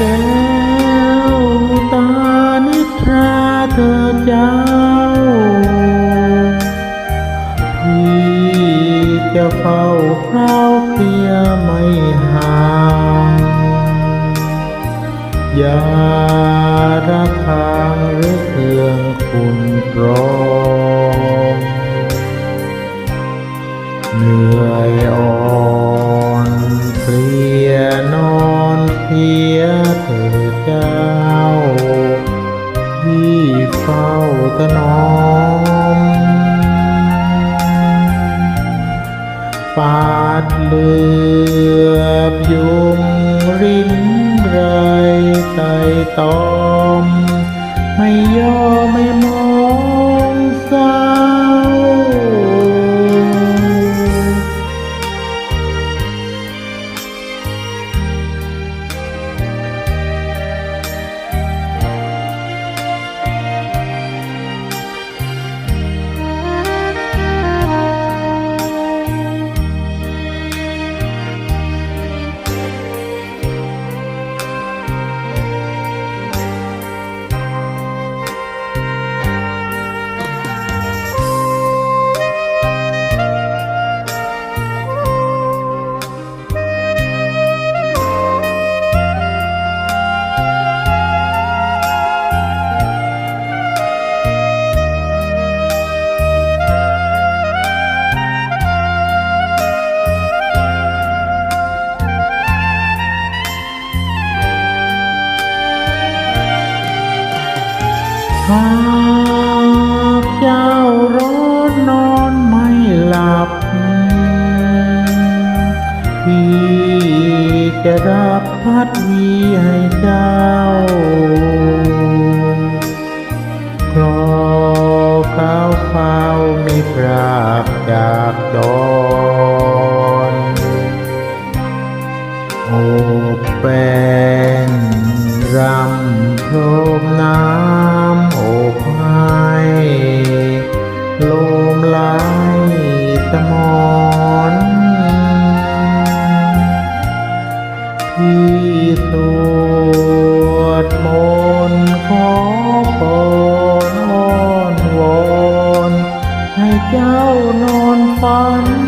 แก้วตานิทราเธอเจ้า พี่จะเฝ้าเฝ้าเพียไม่ห่างอย่าระคางหรือเครื่องคุณรองเหนื่อยอ่อนาถนอมปาดเลือบยุงรินไรไตตอม ไม่ย่อไม่ หากเจ้าร้อนนอนไม่หลับ พี่จะรับพัดวีให้เจ้าคลอข้าวข้าไม่พรากจากดอนโอบแป้งรำพรมน้ำ สวดมนต์ขอพรอ้อนวอนให้เจ้านอนฝัน